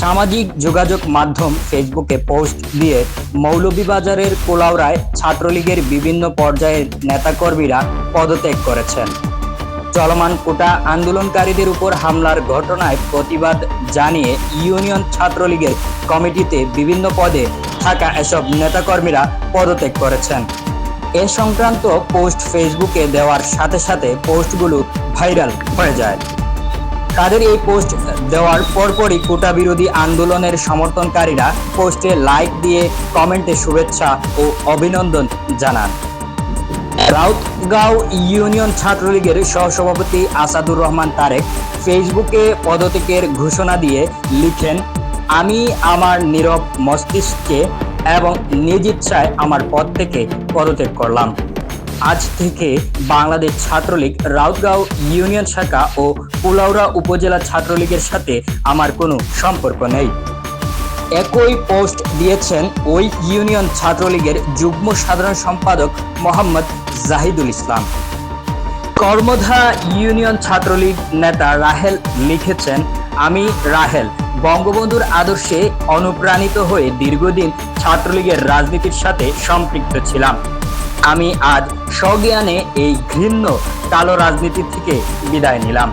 সামাজিক যোগাযোগ মাধ্যম ফেসবুকে পোস্ট দিয়ে মৌলভীবাজারের কোলাউড়ায় ছাত্রলীগের বিভিন্ন পর্যায়ের নেতাকর্মীরা পদত্যাগ করেছেন। চলমান কোটা আন্দোলনকারীদের উপর হামলার ঘটনায় প্রতিবাদ জানিয়ে ইউনিয়ন ছাত্রলীগের কমিটিতে বিভিন্ন পদে থাকা এসব নেতাকর্মীরা পদত্যাগ করেছেন। এ সংক্রান্ত পোস্ট ফেসবুকে দেওয়ার সাথে সাথে পোস্টগুলো ভাইরাল হয়ে যায়। তাদের এই পোস্ট দেওয়ার পরপরই কোটা বিরোধী আন্দোলনের সমর্থনকারীরা পোস্টে লাইক দিয়ে কমেন্টে শুভেচ্ছা ও অভিনন্দন জানান। রাউতগাঁও ইউনিয়ন ছাত্রলীগের সহসভাপতি আসাদুর রহমান তারেক ফেসবুকে পদত্যাগের ঘোষণা দিয়ে লিখেন, আমি আমার নীরব মস্তিষ্কে এবং নিজ ইচ্ছায় আমার পদ থেকে পদত্যাগ করলাম। আজ থেকে বাংলাদেশ ছাত্রলীগ, রাউতগাঁও ইউনিয়ন শাখা ও কুলাউড়া উপজেলা ছাত্রলীগের সাথে আমার কোনো সম্পর্ক নেই। একই পোস্ট দিয়েছেন ওই ইউনিয়ন ছাত্রলীগের যুগ্ম সাধারণ সম্পাদক মোহাম্মদ জাহিদুল ইসলাম। কর্মধা ইউনিয়ন ছাত্রলীগ নেতা রাহেল লিখেছেন, আমি রাহেল, বঙ্গবন্ধুর আদর্শে অনুপ্রাণিত হয়ে দীর্ঘদিন ছাত্রলীগের রাজনীতির সাথে সম্পৃক্ত ছিলাম। আমি আজ সজ্ঞানে এই ঘৃণ্য কালো রাজনীতি থেকে বিদায় নিলাম।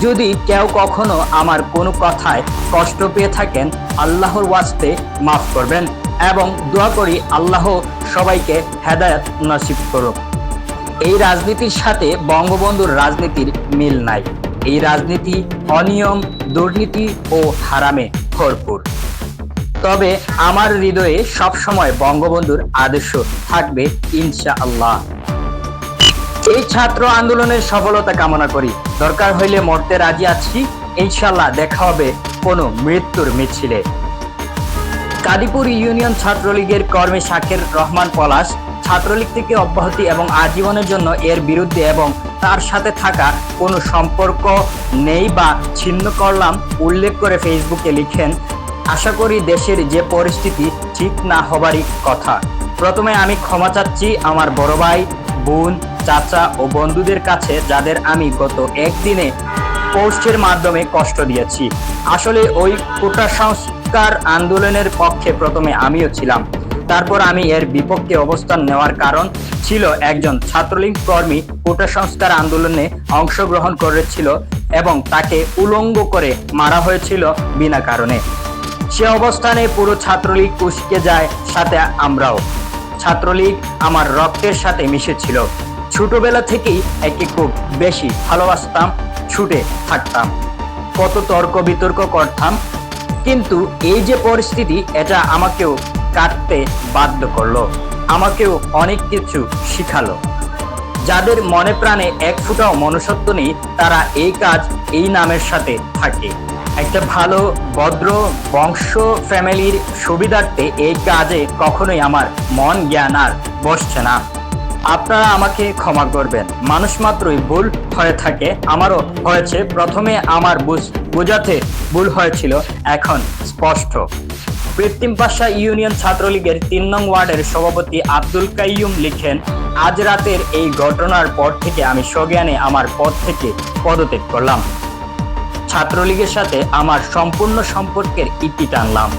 যদি কেউ কখনো আমার কোনো কথায় কষ্ট পেয়ে থাকেন, আল্লাহর ওয়াস্তে মাফ করবেন এবং দোয়া করি আল্লাহ সবাইকে হেদায়ত নসিব করুক। এই রাজনীতির সাথে বঙ্গবন্ধুর রাজনীতির মিল নাই। এই রাজনীতি অনিয়ম, দুর্নীতি ও হারামে ভরপুর। তবে আমার হৃদয়ে সবসময় বঙ্গবন্ধুর আদর্শ থাকবে ইনশা আল্লাহ এই ছাত্র আন্দোলনের সফলতা কামনা করি। দরকার হইলে মরতে রাজি আছি। ইনশাল্লাহ দেখা হবে কোনো মৃত্যুর মিছিলে। কাদিপুর ইউনিয়ন ছাত্রলীগের কর্মী শাকের রহমান পলাশ ছাত্রলীগ থেকে অব্যাহতি এবং আজীবনের জন্য এর বিরুদ্ধে এবং তার সাথে থাকা কোনো সম্পর্ক নেই বা ছিন্ন করলাম, উল্লেখ করে ফেসবুকে লিখেন আশা করি দেশের যে পরিস্থিতি ঠিক না হবারই কথা। প্রথমে আমি ক্ষমা চাচ্ছি আমার বড় ভাই, বোন, চাচা ও বন্ধুদের কাছে যাদের আমি গত একদিনে পোস্টের মাধ্যমে কষ্ট দিয়েছি। আসলে ওই কোটা সংস্কার আন্দোলনের পক্ষে প্রথমে আমিও ছিলাম। তারপর আমি এর বিপক্ষে অবস্থান নেওয়ার কারণ ছিল একজন ছাত্রলীগ কর্মী কোটা সংস্কার আন্দোলনে অংশগ্রহণ করেছিল এবং তাকে উলঙ্গ করে মারা হয়েছিল বিনা কারণে। সে অবস্থানে পুরো ছাত্রলীগ উস্কে যায় সাথে আমরাও। ছাত্রলীগ আমার রক্তের সাথে মিশেছিল। ছোটবেলা থেকেই একে খুব বেশি ভালোবাসতাম, ছুটে থাকতাম কত তর্ক বিতর্ক করতাম। কিন্তু এই যে পরিস্থিতি, এটা আমাকেও কাটতে বাধ্য করল, আমাকেও অনেক কিছু শিখালো। যাদের মনে প্রাণে এক ফুটাও মনুষ্যত্ব নেই, তারা এই কাজ এই নামের সাথে থাকে। একটা ভালো, ভদ্র, বংশ ফ্যামিলির সুবিধার্থে এই কাজে কখনোই আমার মন জ্ঞান আর বসছে না। আপনারা আমাকে ক্ষমা করবেন। মানুষ মাত্রই ভুল হয়ে থাকে। আমারও হয়েছে। প্রথমে আমার বুঝ- বোঝাতে ভুল হয়েছিল, এখন স্পষ্ট। কৃত্রিম পাশা ইউনিয়ন ছাত্রলীগের তিন নং ওয়ার্ডের সভাপতি আব্দুল কাইয়ুম লিখেন, আজ রাতের এই ঘটনার পর থেকে আমি সজ্ঞানে আমার পদ থেকে পদত্যাগ করলাম। ছাত্রলীগের সাথে আমার সম্পূর্ণ সম্পর্কের ইতি টানলাম।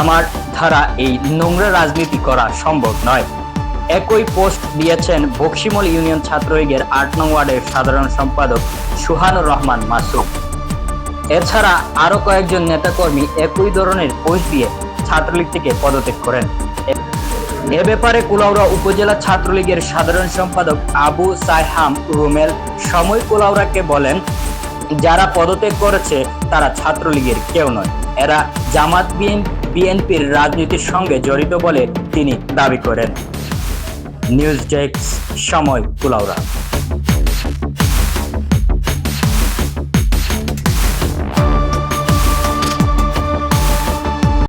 আমার ধারা এই নোংরা রাজনীতি করা সম্ভব নয়। একই পোস্ট দিয়েছেন বক্সিমল ইউনিয়ন ছাত্রলীগের আট নং ওয়ার্ডের সাধারণ সম্পাদক সুহানুর রহমান মাসুক এছাড়া আরও কয়েকজন নেতাকর্মী একই ধরনের পোস্ট দিয়ে ছাত্রলীগ থেকে পদত্যাগ করেন। এ ব্যাপারে কুলাউড়া উপজেলা ছাত্রলীগের সাধারণ সম্পাদক আবু সাইহাম রুমেল সময় কুলাউড়াকে বলেন যারা পদত্যাগ করেছে, তারা ছাত্রলীগের কেউ নয়। এরা জামাত বিএনপির রাজনীতির সঙ্গে জড়িত বলে তিনি দাবি করেন। নিউজ ডেস্ক, সময় কুলাউড়া।